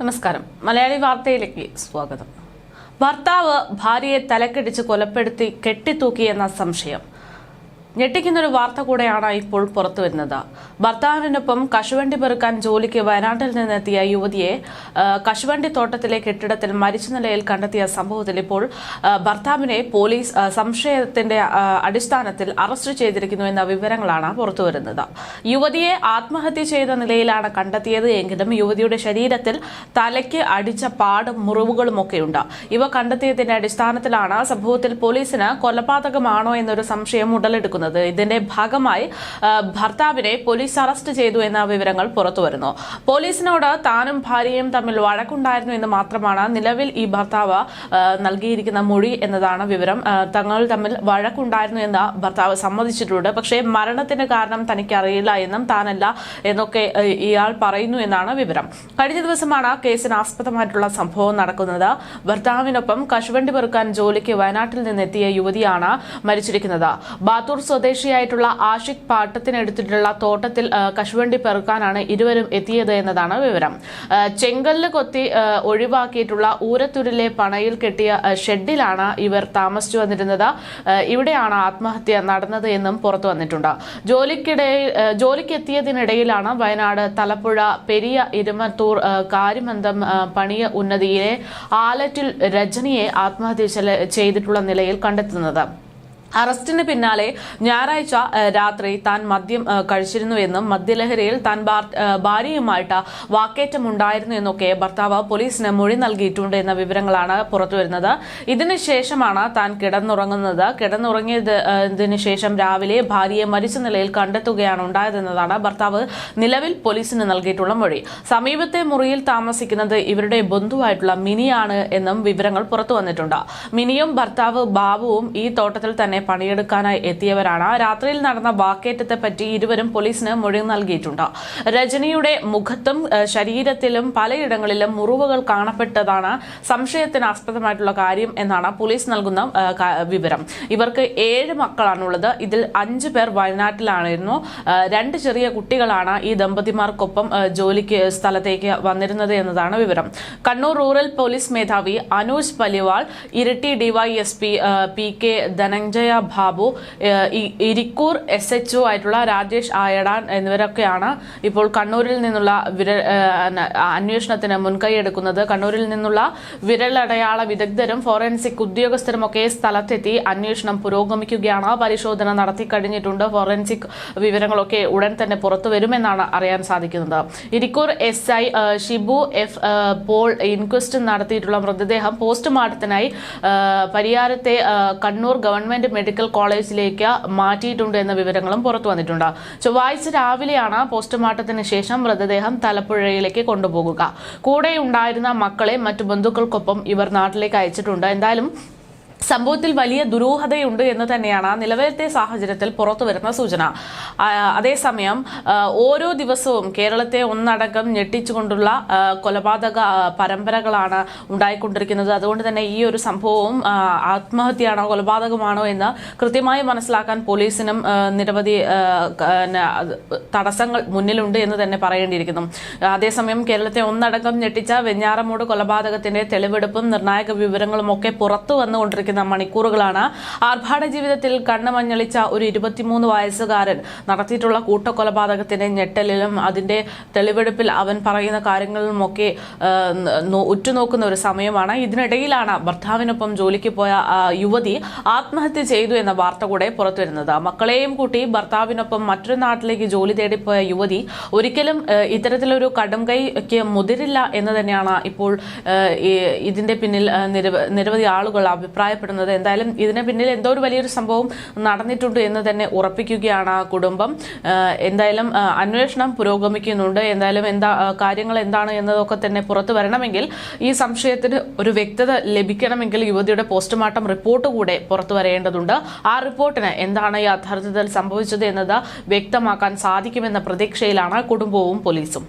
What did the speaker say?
നമസ്കാരം. മലയാളി വാർത്തയിലേക്ക് സ്വാഗതം. ഭർത്താവ് ഭാര്യയെ തലക്കടിച്ച് കൊലപ്പെടുത്തി കെട്ടിത്തൂക്കിയെന്ന സംശയം. ഞെട്ടിക്കുന്നൊരു വാർത്ത കൂടെയാണ് ഇപ്പോൾ പുറത്തു വരുന്നത്. ഭർത്താവിനൊപ്പം കശുവണ്ടി പെറുക്കാൻ ജോലിക്ക് വയനാട്ടിൽ നിന്നെത്തിയ യുവതിയെ കശുവണ്ടി തോട്ടത്തിലെ കെട്ടിടത്തിൽ മരിച്ച നിലയിൽ കണ്ടെത്തിയ സംഭവത്തിൽ ഇപ്പോൾ ഭർത്താവിനെ പോലീസ് സംശയത്തിന്റെ അടിസ്ഥാനത്തിൽ അറസ്റ്റ് ചെയ്തിരിക്കുന്നു എന്ന വിവരങ്ങളാണ് പുറത്തുവരുന്നത് യുവതിയെ ആത്മഹത്യ ചെയ്ത നിലയിലാണ് കണ്ടെത്തിയത് എങ്കിലും യുവതിയുടെ ശരീരത്തിൽ തലയ്ക്ക് അടിച്ച പാടും മുറിവുകളുമൊക്കെയുണ്ട്. ഇവ കണ്ടെത്തിയതിന്റെ അടിസ്ഥാനത്തിലാണ് സംഭവത്തിൽ പോലീസിന് കൊലപാതകമാണോ എന്നൊരു സംശയം ഉടലെടുക്കുന്നത്. ഇതിന്റെ ഭാഗമായി ഭർത്താവിനെ പോലീസ് അറസ്റ്റ് ചെയ്തു എന്ന വിവരങ്ങൾ പുറത്തുവരുന്നു. പോലീസിനോട് താനും ഭാര്യയും തമ്മിൽ വഴക്കുണ്ടായിരുന്നു എന്ന് മാത്രമാണ് നിലവിൽ ഈ ഭർത്താവ് നൽകിയിരിക്കുന്ന മൊഴി എന്നതാണ് വിവരം. തങ്ങൾ തമ്മിൽ വഴക്കുണ്ടായിരുന്നു എന്ന് ഭർത്താവ് സമ്മതിച്ചിട്ടുണ്ട്. പക്ഷേ മരണത്തിന് കാരണം തനിക്ക് അറിയില്ല എന്നും താനല്ല എന്നൊക്കെ ഇയാൾ പറയുന്നു എന്നാണ് വിവരം. കഴിഞ്ഞ ദിവസമാണ് കേസിന് ആസ്പദമായിട്ടുള്ള സംഭവം നടക്കുന്നത്. ഭർത്താവിനൊപ്പം കശുവണ്ടി പെറുക്കാൻ ജോലിക്ക് വയനാട്ടിൽ നിന്നെത്തിയ യുവതിയാണ് മരിച്ചിരിക്കുന്നത്. ബാത്തൂർ സ്വദേശിയായിട്ടുള്ള ആഷിഖ് പാട്ടത്തിനെടുത്തിട്ടുള്ള തോട്ടത്തിൽ കശുവണ്ടി പെറുക്കാനാണ് ഇരുവരും എത്തിയത് എന്നതാണ് വിവരം. ചെങ്കല്ല് കൊത്തി ഒഴിവാക്കിയിട്ടുള്ള ഊരത്തൂരിലെ പണയിൽ കെട്ടിയ ഷെഡിലാണ് ഇവർ താമസിച്ചു വന്നിരുന്നത്. ഇവിടെയാണ് ആത്മഹത്യ നടന്നത് എന്നും പുറത്തു വന്നിട്ടുണ്ട്. ജോലിക്കിടയിൽ ആ, ജോലിക്കെത്തിയതിനിടയിലാണ് വയനാട് തലപ്പുഴ പെരിയ ഇരുമത്തൂർ കാര്യമന്ദം പണിയ ഉന്നതിയിലെ ആലറ്റിൽ രജനിയെ ആത്മഹത്യ ചെയ്തിട്ടുള്ള നിലയിൽ കണ്ടെത്തുന്നത്. അറസ്റ്റിന് പിന്നാലെ ഞായറാഴ്ച രാത്രി താൻ മദ്യം കഴിച്ചിരുന്നു കഴിച്ചിരുന്നുവെന്നും മദ്യലഹരിയിൽ താൻ ഭാര്യയുമായിട്ട് വാക്കേറ്റം വാക്കേറ്റമുണ്ടായിരുന്നു എന്നൊക്കെ ഭർത്താവ് പോലീസിന് മൊഴി നൽകിയിട്ടുണ്ട് എന്ന വിവരങ്ങളാണ് പുറത്തുവരുന്നത് ഇതിനുശേഷമാണ് താൻ കിടന്നുറങ്ങുന്നത്. കിടന്നുറങ്ങിയതിനു ശേഷം രാവിലെ ഭാര്യയെ മരിച്ച നിലയിൽ കണ്ടെത്തുകയാണ് ഉണ്ടായതെന്നതാണ് ഭർത്താവ് നിലവിൽ പോലീസിന് നൽകിയിട്ടുള്ള മൊഴി. സമീപത്തെ മുറിയിൽ താമസിക്കുന്നത് ഇവരുടെ ബന്ധുവായിട്ടുള്ള മിനിയാണ് എന്നും വിവരങ്ങൾ പുറത്തു വന്നിട്ടുണ്ട്. മിനിയും ഭർത്താവ് ബാബുവും ഈ തോട്ടത്തിൽ തന്നെ പണിയെടുക്കാനായി എത്തിയവരാണ്. രാത്രിയിൽ നടന്ന വാക്കേറ്റത്തെ പറ്റി ഇരുവരും പോലീസിന് മൊഴി നൽകിയിട്ടുണ്ട്. രജനിയുടെ മുഖത്തും ശരീരത്തിലും പലയിടങ്ങളിലും മുറിവുകൾ കാണപ്പെട്ടതാണ് സംശയത്തിന് ആസ്പദമായിട്ടുള്ള കാര്യം എന്നാണ് പോലീസ് നൽകുന്ന വിവരം. ഇവർക്ക് ഏഴ് മക്കളാണുള്ളത്. ഇതിൽ അഞ്ചു പേർ വയനാട്ടിലായിരുന്നു രണ്ട് ചെറിയ കുട്ടികളാണ് ഈ ദമ്പതിമാർക്കൊപ്പം ജോലിക്ക് സ്ഥലത്തേക്ക് വന്നിരുന്നത് എന്നതാണ് വിവരം. കണ്ണൂർ റൂറൽ പോലീസ് മേധാവി Anuj Paliwal Iritty DYSP P K Dhananjaya Babu ഏഹ്, ഇരിക്കൂർ എസ് എച്ച് ഒ ആയിട്ടുള്ള രാജേഷ് ആയടാൻ എന്നിവരൊക്കെയാണ് ഇപ്പോൾ കണ്ണൂരിൽ നിന്നുള്ള വിര അന്വേഷണത്തിന് മുൻകൈ എടുക്കുന്നത്. കണ്ണൂരിൽ നിന്നുള്ള വിരലടയാള വിദഗ്ധരും ഫോറൻസിക് ഉദ്യോഗസ്ഥരും ഒക്കെ സ്ഥലത്തെത്തി അന്വേഷണം പുരോഗമിക്കുകയാണ്. പരിശോധന നടത്തി കഴിഞ്ഞിട്ടുണ്ട്. ഫോറൻസിക് വിവരങ്ങളൊക്കെ ഉടൻ തന്നെ പുറത്തു വരുമെന്നാണ് അറിയാൻ സാധിക്കുന്നത്. Irikkur S I Shibu F Paul inquest നടത്തിയിട്ടുള്ള മൃതദേഹം പോസ്റ്റ്മോർട്ടത്തിനായി പരിയാരത്തെ കണ്ണൂർ ഗവൺമെന്റ് മെഡിക്കൽ കോളേജിലേക്ക് മാറ്റിയിട്ടുണ്ട് എന്ന വിവരങ്ങളും പുറത്തു വന്നിട്ടുണ്ട്. ചൊവ്വാഴ്ച രാവിലെയാണ് പോസ്റ്റ്മോർട്ടത്തിന് ശേഷം മൃതദേഹം തലപ്പുഴയിലേക്ക് കൊണ്ടുപോകുക. കൂടെ ഉണ്ടായിരുന്ന മക്കളെ മറ്റു ബന്ധുക്കൾക്കൊപ്പം ഇവർ നാട്ടിലേക്ക് അയച്ചിട്ടുണ്ട്. എന്തായാലും സംഭവത്തിൽ വലിയ ദുരൂഹതയുണ്ട് എന്ന് തന്നെയാണ് നിലവിലത്തെ സാഹചര്യത്തിൽ പുറത്തു വരുന്ന സൂചന. അതേസമയം ഓരോ ദിവസവും കേരളത്തെ ഒന്നടങ്കം ഞെട്ടിച്ചുകൊണ്ടുള്ള കൊലപാതക പരമ്പരകളാണ് ഉണ്ടായിക്കൊണ്ടിരിക്കുന്നത്. അതുകൊണ്ട് തന്നെ ഈ ഒരു സംഭവവും ആത്മഹത്യയാണോ കൊലപാതകമാണോ എന്ന് കൃത്യമായി മനസ്സിലാക്കാൻ പോലീസിനും നിരവധി തടസ്സങ്ങൾ മുന്നിലുണ്ട് എന്ന് തന്നെ പറയേണ്ടിയിരിക്കുന്നു. അതേസമയം കേരളത്തെ ഒന്നടങ്കം ഞെട്ടിച്ച വെഞ്ഞാറമൂട് കൊലപാതകത്തിന്റെ തെളിവെടുപ്പും നിർണായക വിവരങ്ങളും ഒക്കെ പുറത്തു വന്നുകൊണ്ടിരിക്കുന്ന. മണിക്കൂറുകളാണ് ആർഭാട ജീവിതത്തിൽ കണ്ണ് മഞ്ഞളിച്ച ഒരു ഇരുപത്തിമൂന്ന് വയസ്സുകാരൻ. നടത്തിയിട്ടുള്ള കൂട്ടക്കൊലപാതകത്തിന്റെ ഞെട്ടലിലും അതിന്റെ തെളിവെടുപ്പിൽ അവൻ പറയുന്ന കാര്യങ്ങളിലുമൊക്കെ ഉറ്റുനോക്കുന്ന ഒരു സമയമാണ്. ഇതിനിടയിലാണ് ഭർത്താവിനൊപ്പം ജോലിക്ക് പോയ യുവതി ആത്മഹത്യ ചെയ്തു എന്ന വാർത്ത കൂടെ പുറത്തുവരുന്നത്. മക്കളെയും കൂട്ടി ഭർത്താവിനൊപ്പം മറ്റൊരു നാട്ടിലേക്ക് ജോലി തേടിപ്പോയ യുവതി ഒരിക്കലും ഇത്തരത്തിലൊരു കടുംകൈക്ക് മുതിരില്ല എന്ന് തന്നെയാണ് ഇപ്പോൾ ഇതിന്റെ പിന്നിൽ നിരവധി ആളുകൾ അഭിപ്രായപ്പെടുന്നത് എന്തായാലും ഇതിന് പിന്നിൽ എന്തോ ഒരു വലിയൊരു സംഭവം നടന്നിട്ടുണ്ട് എന്ന് തന്നെ ഉറപ്പിക്കുകയാണ് ആ കുടുംബം. എന്തായാലും അന്വേഷണം പുരോഗമിക്കുന്നുണ്ട്. എന്തായാലും എന്താ കാര്യങ്ങൾ എന്താണ് എന്നതൊക്കെ തന്നെ പുറത്തു വരണമെങ്കിൽ ഈ സംശയത്തിന് ഒരു വ്യക്തത ലഭിക്കണമെങ്കിൽ യുവതിയുടെ പോസ്റ്റ്മോർട്ടം റിപ്പോർട്ട് കൂടെ പുറത്തു വരേണ്ടതുണ്ട്. ആ റിപ്പോർട്ടിന് എന്താണ് യാഥാർത്ഥ്യത്തിൽ സംഭവിച്ചത് എന്നത് വ്യക്തമാക്കാൻ സാധിക്കുമെന്ന പ്രതീക്ഷയിലാണ് കുടുംബവും പോലീസും.